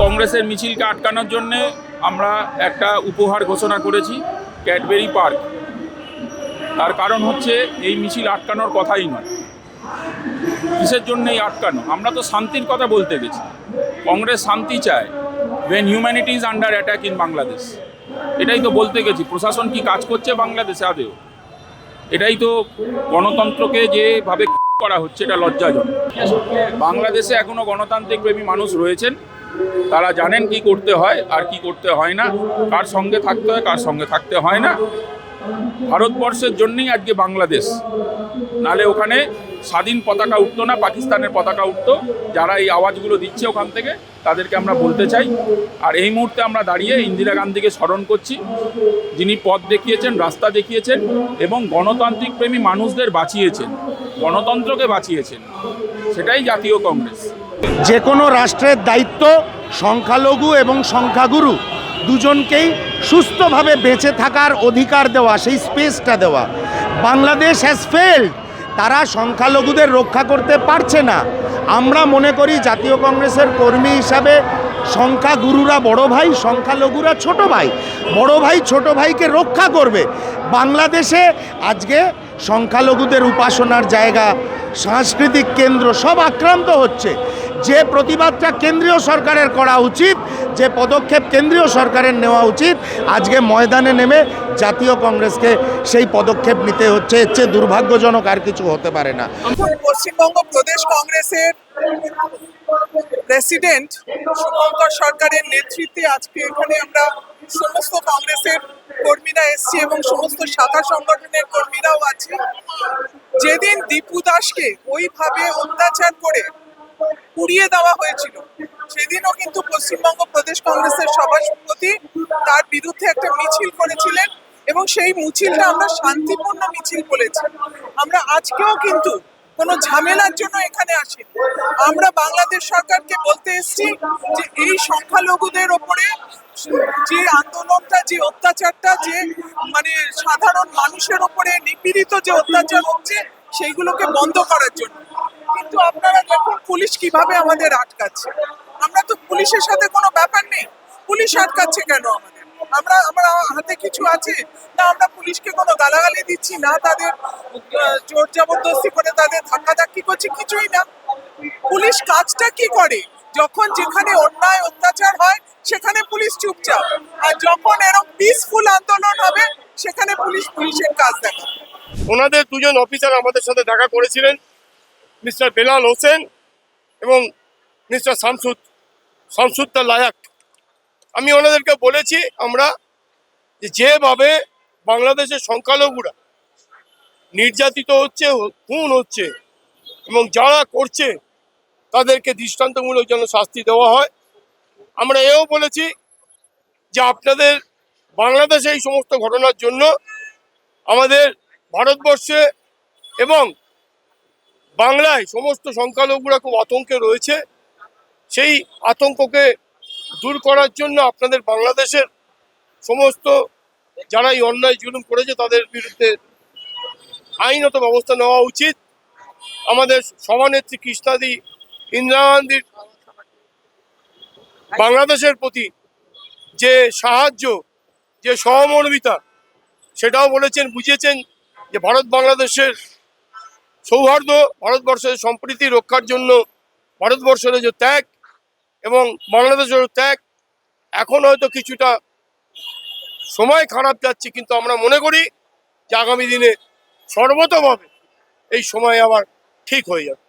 কংগ্রেসের মিছিলকে আটকানোর জন্য আমরা একটা উপহার ঘোষণা করেছি, ক্যাডবেরি পার্ক। তার কারণ হচ্ছে এই মিছিল আটকানোর কথাই নয়। কিসের জন্য এই আটকানো? আমরা তো শান্তির কথা বলতে গেছি। কংগ্রেস শান্তি চায়। When humanity is under attack in Bangladesh এটাই তো বলতে গেছি, প্রশাসন কি কাজ করছে বাংলাদেশে আদেও? এটাই তো গণতন্ত্রকে যেভাবে করা হচ্ছে, এটা লজ্জাজনক। বাংলাদেশে এখনও গণতান্ত্রিক প্রেমী মানুষ রয়েছেন। তারা জানেন কি করতে হয় আর কি করতে হয় না। কার সঙ্গে থাকতে হয়, কার সঙ্গে থাকতে হয় না। ভারতবর্ষের জন্যই আজকে বাংলাদেশ। নালে ওখানে স্বাধীন পতাকা উঠতো না, পাকিস্তানের পতাকা উঠতো। যারা এই আওয়াজগুলো দিচ্ছে ওখান থেকে, তাদেরকে আমরা বলতে চাই। আর এই মুহূর্তে আমরা দাঁড়িয়ে ইন্দিরা গান্ধীকে স্মরণ করছি। যিনি পথ দেখিয়েছেন, রাস্তা দেখিয়েছেন এবং গণতান্ত্রিক প্রেমী মানুষদের বাঁচিয়েছেন, গণতন্ত্রকে বাঁচিয়েছেন। সেটাই জাতীয় কংগ্রেস। যে কোনো রাষ্ট্রের দায়িত্ব সংখ্যালঘু এবং সংখ্যাগুরু, দুজনকেই সুস্থভাবে বেঁচে থাকার অধিকার দেওয়া, সেই স্পেসটা দেওয়া। বাংলাদেশ হ্যাজ ফেল্ড তারা সংখ্যালঘুদের রক্ষা করতে পারছে না। আমরা মনে করি জাতীয় কংগ্রেসের কর্মী হিসাবে সংখ্যাগুরুরা বড় ভাই, সংখ্যালঘুরা ছোট ভাই। বড় ভাই ছোট ভাইকে রক্ষা করবে। বাংলাদেশে আজকে সংখ্যালঘুদের উপাসনার জায়গা, সাংস্কৃতিক কেন্দ্র সব আক্রান্ত হচ্ছে। যে প্রতিবাদটা কেন্দ্রীয় সরকারের করা উচিত, যে পদক্ষেপ কেন্দ্রীয় সরকারের নেওয়া উচিত, আজকে ময়দানে নেমে জাতীয় কংগ্রেসকে সেই পদক্ষেপ নিতে হচ্ছে। এর চেয়ে দুর্ভাগ্যজনক আর কিছু হতে পারে না। পশ্চিমবঙ্গ প্রদেশ কংগ্রেসের প্রেসিডেন্ট শুভঙ্কর সরকারের নেতৃত্বে আজকে এখানে আমরা সমস্ত কংগ্রেসের কর্মীরা এসছি এবং সমস্ত শাখা সংগঠনের কর্মীরাও আছে। যেদিন দীপু দাসকে ওইভাবে অত্যাচার করে পুড়িয়ে দেওয়া হয়েছিল। সেদিনও কিন্তু পশ্চিমবঙ্গ প্রদেশ কংগ্রেসের সভাপতি তার বিরুদ্ধে একটা মিছিল করেছিলেন এবং সেই মিছিলটা আমরা শান্তিপূর্ণ মিছিল বলেছি। আমরা আজকেও কিন্তু কোনো ঝামেলার জন্য এখানে আসি আমরা বাংলাদেশ সরকারকে বলতে এসেছি যে এই সংখ্যালঘুদের ওপরে যে আন্দোলনটা, যে অত্যাচারটা, যে মানে সাধারণ মানুষের ওপরে নিপীড়িত যে অত্যাচার হচ্ছে, সেইগুলোকে বন্ধ করার জন্য। কিন্তু আপনারা দেখুন পুলিশ কীভাবে আমাদের আটকাচ্ছে। আমরা তো পুলিশের সাথে কোনো ব্যাপার নেই। পুলিশ আটকাচ্ছে কেন আমাদের? আমরা আমরা হাতে কিছু আছে? না, আমরা পুলিশকে কোনো গালাগালি দিচ্ছি, না তাদের জোর জবরদস্তি করে তাদের ধাক্কাধাক্কি করছি, কিছুই না। পুলিশ কাজটা কি করে? যখন যেখানে অন্যায় অত্যাচার হয়, সেখানে পুলিশ চুপচাপ। আর যখন এরকম পিসফুল আন্দোলন হবে, সেখানে পুলিশ, পুলিশের কাজ দেখাবে। ওনাদের দুজন অফিসার আমাদের সাথে দেখা করেছিলেন। মিস্টার বেলাল হোসেন এবং মিস্টার শামসুদ শামসুদ্দার লায়াক। আমি ওনাদেরকে বলেছি আমরা যে যেভাবে বাংলাদেশের সংখ্যালঘুরা নির্যাতিত হচ্ছে, খুন হচ্ছে এবং যারা করছে, তাদেরকে দৃষ্টান্তমূলক যেন শাস্তি দেওয়া হয়। আমরা এও বলেছি যে আপনাদের বাংলাদেশে এই সমস্ত ঘটনার জন্য আমাদের ভারতবর্ষে এবং বাংলায় সমস্ত সংখ্যালঘুরা খুব আতঙ্কে রয়েছে। সেই আতঙ্ককে দূর করার জন্য আপনাদের বাংলাদেশের সমস্ত যারা এই অন্যায় জুলুম করেছে, তাদের বিরুদ্ধে আইনত ব্যবস্থা নেওয়া উচিত। আমাদের সভানেত্রী কৃষ্ণাদি ইন্দিরা গান্ধীর বাংলাদেশের প্রতি যে সাহায্য, যে সহমর্মিতা, সেটাও বলেছেন, বুঝিয়েছেন যে ভারত বাংলাদেশের সৌহার্দ্য ভারতবর্ষের সম্প্রীতি রক্ষার জন্য ভারতবর্ষের যে ত্যাগ এবং বাংলাদেশের ত্যাগ, এখন হয়তো কিছুটা সময় খারাপ যাচ্ছে, কিন্তু আমরা মনে করি যে আগামী দিনে সর্বতভাবে এই সময় আবার ঠিক হয়ে যাবে।